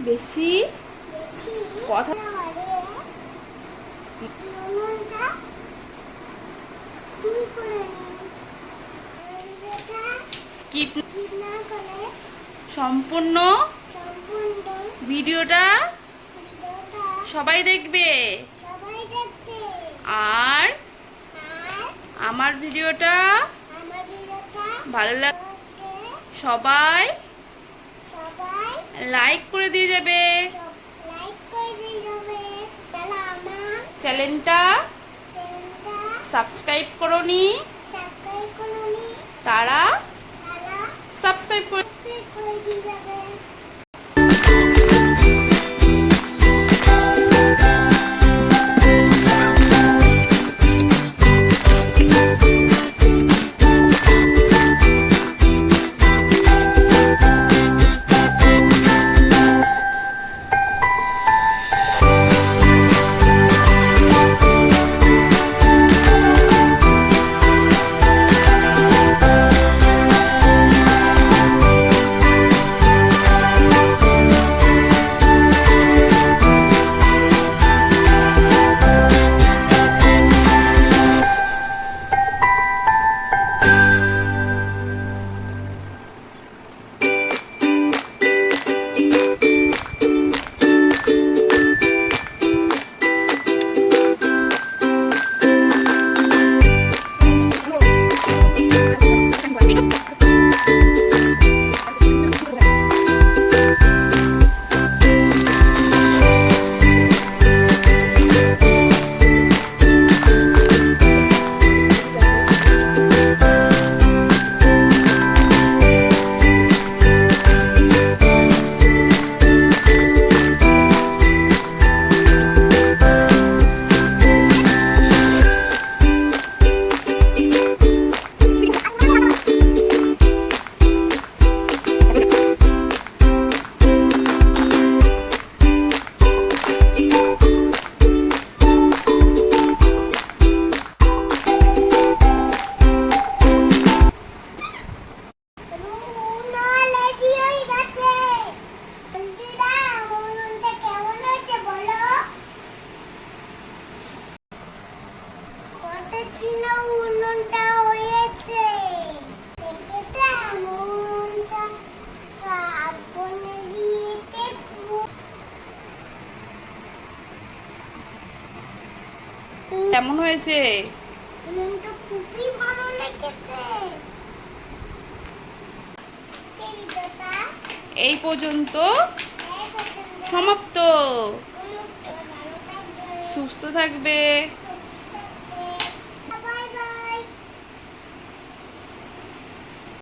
বেশি কথা- স্কিপ সম্পূর্ণ ভিডিওটা সবাই দেখবে। আর আমার ভিডিওটা ভালো লাগ সবাই লাইক করে দিয়ে যাবে। চ্যানেলটা সাবস্ক্রাইব করনি। তারা কেমন হয়েছে? খুবই ভালো লেগেছে। এই পর্যন্ত সমাপ্ত। সুস্থ থাকবে।